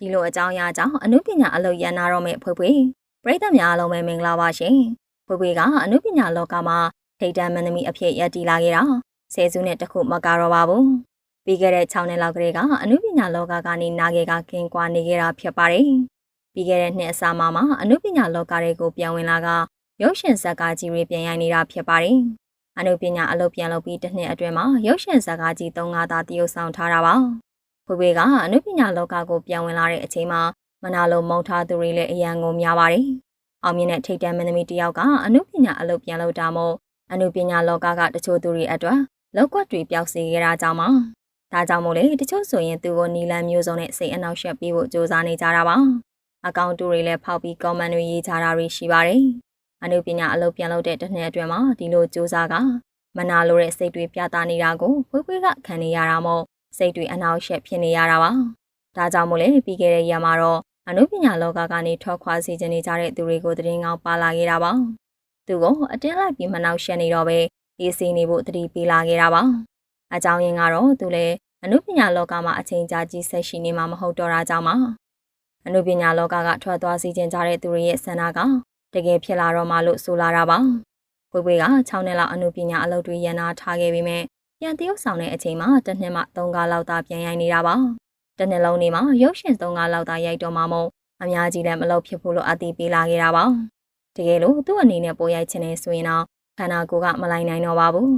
ဒီလိုအကြောင်းအရာကြောင့်အနုပညာအလုပ်ရန်နာတော့မဲ့ဖွေးဖွေးပရိသတ်များအားလုံးပဲမင်္ဂလာပါရှင်ဖွေးဖွေးကအနုပညာလောကမှာထိတ်တန့်မင်းသမီးအဖြစ်ရည်တည်လာခဲ့တာဆယ်စုနှစ်တခုမကတော့ပါဘူးပြီးခဲ့တဲ့6နှစ်လောက်ကလေးကအနုပညာလောကကနေနာဂေကကင်းကွာနေခဲ့တာဖြစ်ပါတယ်ပြီးခဲ့တဲ့နှစ်အစမှာမှအနုပညာလောကတွေကိုပြန်ဝင်လာကရုပ်ရှင်ဇာတ်ကားကြီးတွေပြန်ရိုက်နေတာဖြစ်ပါတယ်အနုပညာအလုပ်ပြန်လုပ်ပြီးတစ်နှစ်အတွင်းမှာရုပ်ရှင်ဇာတ်ကားကြီး၃၅သာတရုပ်ဆောင်ထားတာပါ ဖွေဖွေကအနုပညာလောကကိုပြန်ဝင်လာတဲ့အချိန်မှာမနာလိုမုံထားသူတွေလည်းအရန်ကိုများပါတယ်။အောင်မြင်တဲ့ထိတ်တန့်မန္တမီတယောက်ကအနုပညာအလုပ်ပြန်လုပ်တာမို့အနုပညာလောကကတချို့သူတွေအတွက်လောက်ကွက်တွေပျောက်စေခဲ့တာကြောင့်ပါ။ဒါကြောင့်မို့လေတချို့ဆိုရင်သူကိုနီလန်မျိုးစုံနဲ့စိတ်အနှောက်ယှက်ပေးဖို့ကြိုးစားနေကြတာပါ။အကောင့်တူတွေလည်းဖောက်ပြီး comment တွေရေးကြတာတွေရှိပါတယ်။အနုပညာအလုပ်ပြန်လုပ်တဲ့တစ်နှစ်အတွင်းမှာဒီလိုကြိုးစားကမနာလိုတဲ့စိတ်တွေပြသနေတာကိုဖွေးဖွေးကခံနေရတာမို့ စိတ်တွေအနှောက်အယှက်ဖြစ်နေရတာပါ။ဒါကြောင့်မို့လဲပြီးခဲ့တဲ့ရက်မှာတော့အနုပညာလောကကနေထွက်ခွာစီခြင်းနေကြတဲ့သူတွေကိုတရင်ကောင်းပါလာခဲ့တာပါ။သူကအတင်းလိုက်ပြီးမနှောက်ယှက်နေတော့ပဲအေးစီနေဖို့တတိပေးလာခဲ့တာပါ။အကြောင်းရင်းကတော့သူလည်းအနုပညာလောကမှာအချိန်ကြာကြီးဆက်ရှိနေမှာမဟုတ်တော့တာကြောင့်ပါ။အနုပညာလောကကထွက်သွားစီခြင်းကြတဲ့သူတွေရဲ့ဆန္ဒကတကယ်ဖြစ်လာတော့မှလို့ဆိုလာတာပါ။ပွေပွေက6နှစ်လောက်အနုပညာအလုပ်တွေရန်နာထားခဲ့ပြီးမြဲ ပြန်တရုပ်ဆောင်တဲ့အချိန်မှာတစ်နှစ်မှ3ကားလောက်သာပြန်ရိုက်နေတာပါတစ်နှစ်လုံးနေမှာရုပ်ရှင်3ကားလောက်သာရိုက်တော့မှမို့အများကြီးလည်းမလုပ်ဖြစ်ဘူးလို့အတိပေးလာခဲ့တာပါတကယ်လို့သူ့အနေနဲ့ပိုရိုက်ချင်နေဆိုရင်တော့ခန္ဓာကိုယ်ကမလိုက်နိုင်တော့ပါဘူး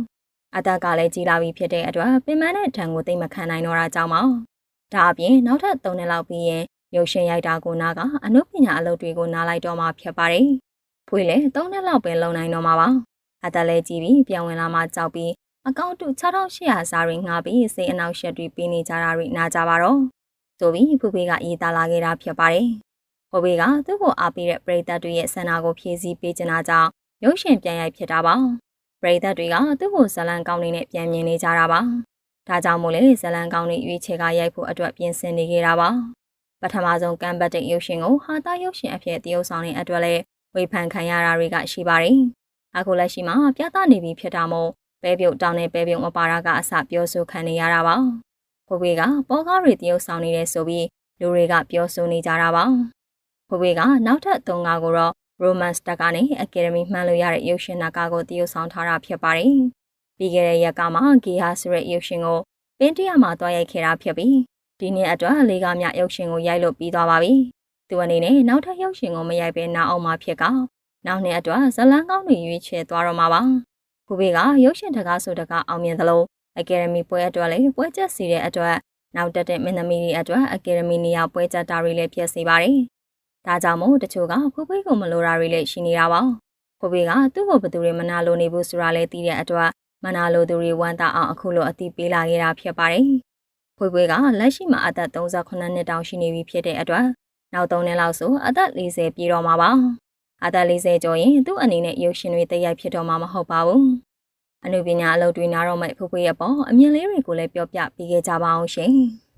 အသက်ကလည်းကြီးလာပြီဖြစ်တဲ့အတွက်ပင်မနဲ့ထံကိုသိမခံနိုင်တော့တာကြောင့်ပါဒါအပြင်နောက်ထပ်3နှစ်လောက်ပြီးရင်ရုပ်ရှင်ရိုက်တာကိုနာကအနုပညာအလုပ်တွေကိုနားလိုက်တော့မှဖြစ်ပါတယ်ဖွေးလေ3နှစ်လောက်ပဲလုံနိုင်တော့မှာပါအသက်လည်းကြီးပြီးပြန်ဝင်လာမှကြောက်ပြီး အကောင့်တူ6800စာတွေငှားပြီးစိတ်အနှောက်အယှက်တွေပေးနေကြတာတွေနားကြပါတော့ဆိုပြီးဖူဖေကရေးသားလာခဲ့တာဖြစ်ပါတယ်ဖူဖေကသူ့ကိုအားပေးတဲ့ပရိသတ်တွေရဲ့ဆန္ဒကိုဖြည့်ဆည်းပေးချင်တာကြောင့်ရုပ်ရှင်ပြန်ရိုက်ဖြစ်တာပါပရိသတ်တွေကသူ့ကိုဇလံကောင်းနေနဲ့ပြန်မြင်နေကြတာပါဒါကြောင့်မို့လေဇလံကောင်းနေရွေးချယ်ကရိုက်ဖို့အတွက်ပြင်ဆင်နေခဲ့တာပါပထမဆုံးကမ်ဘတ်တဲ့ရုပ်ရှင်ကိုဟာတာရုပ်ရှင်အဖြစ်တရုပ်ဆောင်တဲ့အတွက်လည်းဝေဖန်ခံရတာတွေကရှိပါတယ်အခုလက်ရှိမှာပြသနေပြီဖြစ်တာမို့ ပဲပြုတ်တောင်းနဲ့ပဲပြုတ်မပါတာကအစပြောဆိုခံနေရတာပါဖိုးဖေးကပေါ်ကားတွေတရုပ်ဆောင်နေတယ်ဆိုပြီးလူတွေကပြောဆိုနေကြတာပါဖိုးဖေးကနောက်ထပ်၃ကားကိုတော့ Romance တက်ကနေ Academy မှန်းလို့ရတဲ့ရုပ်ရှင်နာကားကိုတရုပ်ဆောင်ထားတာဖြစ်ပါတယ်ပြီးခဲ့တဲ့ရက်ကမှဂီဟာဆိုတဲ့ရုပ်ရှင်ကိုပင်းတရမှာတွားရိုက်ခဲ့တာဖြစ်ပြီးဒီနေ့အတွက်လေးကားမြရုပ်ရှင်ကိုရိုက်လို့ပြီးသွားပါပြီသူအနေနဲ့နောက်ထပ်ရုပ်ရှင်ကိုမရိုက်ဘဲနားအောင်မှာဖြစ်ကနောက်နှစ်အတွက်ဇလန်းကောင်းတွေရွေးချယ်သွားတော့မှာပါ ဘူဘေကရုပ်ရှင်တကားဆိုတကားအောင်မြင်သလိုအကယ်ဒမီပွဲအတွက်လည်းပွဲချက်စီတဲ့အတွက်နောက်တက်တဲ့မင်းသမီးတွေအတွက်အကယ်ဒမီနေရာပွဲချက်တာတွေလည်းပြည့်စေပါတယ်။ဒါကြောင့်မို့တချို့ကဖူဖေးကိုမလိုတာတွေလည်းရှိနေတာပါ။ဖူဖေးကသူ့ကိုဘသူတွေမနာလိုနေဘူးဆိုတာလည်းသိတဲ့အတွက်မနာလိုသူတွေဝမ်းသာအောင်အခုလိုအတိပေးလာခဲ့တာဖြစ်ပါတယ်။ဖွေးဖွေးကလက်ရှိမှာအသက်38နှစ်တောင်ရှိနေပြီဖြစ်တဲ့အတွက်နောက်3နှစ်လောက်ဆိုအသက်40ပြည့်တော့မှာပါ။ အသက်40ကျော်ရင်သူ့အနေနဲ့ရုပ်ရှင်တွေတရိုက်ဖြစ်တော့မှာမဟုတ်ပါဘူး။အနုပညာအလုပ်တွေနားတော့မဲ့ဖွေးဖွေးရဲ့ပေါ့အမြင်လေးတွေကိုလည်းပြောပြပေးခဲ့ကြပါအောင်ရှင်။